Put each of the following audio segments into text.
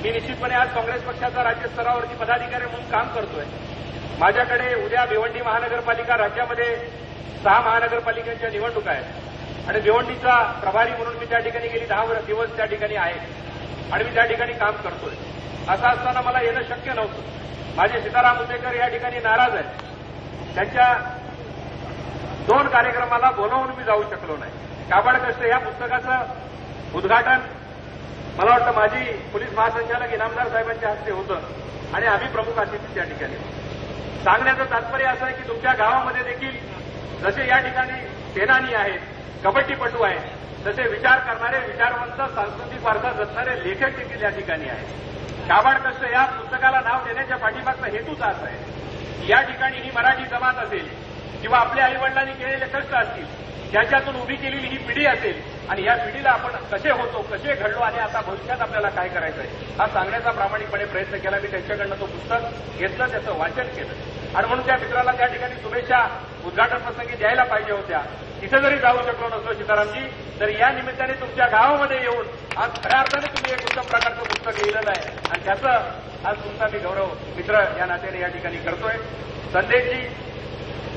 मी निश्चितपणे आज काँग्रेस पक्षाचा राज्य स्तरावरती पदाधिकारी म्हणून काम करतोय. माझ्याकडे उद्या भिवंडी महानगरपालिका राज्यामध्ये सहा महानगरपालिकांच्या निवडणुका आहेत. आणि भिवंडीचा प्रभारी म्हणून मी त्या ठिकाणी गेली दहा वर- दिवस त्या ठिकाणी आहे. आणि मी त्या ठिकाणी काम करतोय. असं असताना मला येणं शक्य नव्हतं. माझे सीताराम उद्देकर या ठिकाणी नाराज आहेत. त्यांच्या दोन कार्यक्रमाला बोलवून मी जाऊ शकलो नाही. काबाड कष्ट या पुस्तकाचं उद्घाटन मला वाटतं माजी पोलीस महासंचालक इनामदार साहेबांच्या हस्ते होतं. आणि आम्ही प्रमुख अतिथी त्या ठिकाणी. सांगण्याचं तात्पर्य असं आहे की तुमच्या गावामध्ये देखील जसे या ठिकाणी सेनानी आहेत कबड्डीपटू आहेत तसे विचार करणारे विचारवंत सांस्कृतिक वारसा जपणारे लेखक देखील या ठिकाणी आहेत. काबाड कष्ट या पुस्तकाला नाव देण्याच्या पाठीमागचा हेतूच असा आहे. या ठिकाणी ही मराठी जमात असेल किंवा आपल्या आईवडिलांनी केलेले कष्ट असतील ज्याच्यातून उभी केलेली ही पिढी असेल आणि या पिढीला आपण कसे होतो कसे घडलो आणि आता भविष्यात आपल्याला काय करायचं आहे हा सांगण्याचा प्रामाणिकपणे प्रयत्न केला. मी त्यांच्याकडनं तो पुस्तक घेतलं त्याचं वाचन केलं. आणि म्हणून त्या मित्राला त्या ठिकाणी शुभेच्छा उद्घाटन प्रसंगी द्यायला पाहिजे होत्या. तिथे जरी जाऊ शकलो नसतो सीतारामजी तर या निमित्ताने तुमच्या गावामध्ये येऊन आज खऱ्या अर्थाने तुम्ही एक उत्तम प्रकारचं पुस्तक लिहिलेलं आहे. आणि त्याचं आज तुमचा मी गौरव मित्र या नात्याने या ठिकाणी करतोय. संदेशजी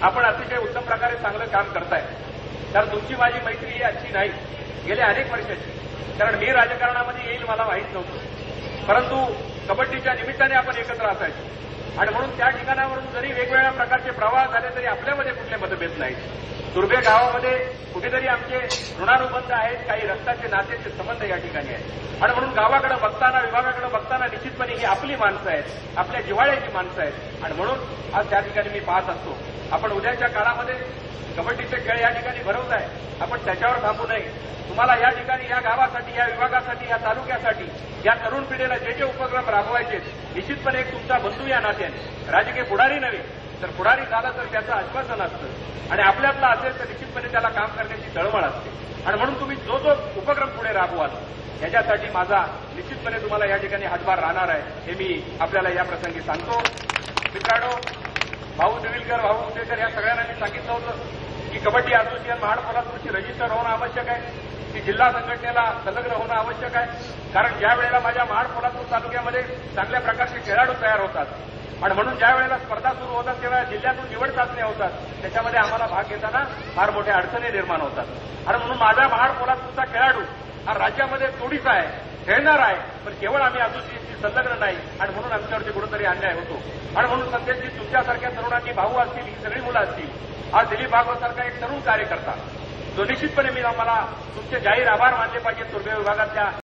आपण अतिशय उत्तम प्रकारे चांगलं काम करताय. कारण तुमची माझी मैत्री ही अशी नाही. गेल्या अनेक वर्षाची. कारण मी राजकारणामध्ये येईल मला माहीत नव्हतं. परंतु कबड्डीच्या निमित्ताने आपण एकत्र असायचो. आणि म्हणून त्या ठिकाणावरून जरी वेगवेगळ्या प्रकारचे प्रवाह झाले तरी आपल्यामध्ये कुठले मतभेद नाहीत. दुर्बे गावामध्ये कुठेतरी आमचे ऋणानुबंध आहेत काही रक्ताचे नातेचे संबंध या ठिकाणी आहेत. आणि म्हणून गावाकडे बघताना विभागाकडे बघताना निश्चितपणे ही आपली माणसं आहेत आपल्या जिव्हाळ्याची माणसं आहेत. आणि म्हणून आज त्या ठिकाणी मी पाहत असतो. आपण उद्याच्या काळामध्ये कबड्डीचे खेळ या ठिकाणी भरवत आहे. आपण त्याच्यावर थांबू नये. तुम्हाला या ठिकाणी या गावासाठी या विभागासाठी या तालुक्यासाठी या तरुण पिढीला जे जे उपक्रम राबवायचे निश्चितपणे एक तुमचा बंधू या नात्याने. राजकीय पुढारी नव्हे तर पुढारी झाला तर त्याचं आश्वासन असतं. आणि आपल्यातला असेल तर निश्चितपणे त्याला काम करण्याची तळमळ असते. आणि म्हणून तुम्ही जो जो उपक्रम पुढे राबवाल याच्यासाठी माझा निश्चितपणे तुम्हाला या ठिकाणी हातभार राहणार आहे हे मी आपल्याला या प्रसंगी सांगतो. मित्रांनो भाऊ दिविलकर भाऊ उदेकर या सगळ्यांना मी सांगितलं होतं की कबड्डी असोसिएशन महाड पोलादपूरची रजिस्टर होणं आवश्यक आहे. ती जिल्हा संघटनेला संलग्न होणं आवश्यक आहे. कारण ज्या वेळेला माझ्या महाड पोलादपूर तालुक्यामध्ये चांगल्या प्रकारचे खेळाडू तयार होतात आणि म्हणून ज्या वेळेला स्पर्धा सुरू होतात तेव्हा जिल्ह्यातून निवड चाचण्या होतात. त्याच्यामध्ये आम्हाला भाग घेताना फार मोठ्या अडचणी निर्माण होतात. आणि म्हणून माझा महाड पोलादपूरचा खेळाडू हा राज्यामध्ये तोडीचा आहे खेळणार आहे पण केवळ आम्ही असोसिएशनशी संलग्न नाही आणि म्हणून आमच्यावरती कुठेतरी अन्याय होतो. आणि म्हणून सध्याची तुमच्यासारख्या तरुणांनी भाऊ असतील ही सगळी मुलं असतील आज दिलीप भागवतसारखा एक तरुण कार्यकर्ता. जो निश्चितपणे मी आम्हाला तुमचे जाहीर आभार मानले पाहिजेत दुर्ग विभागातल्या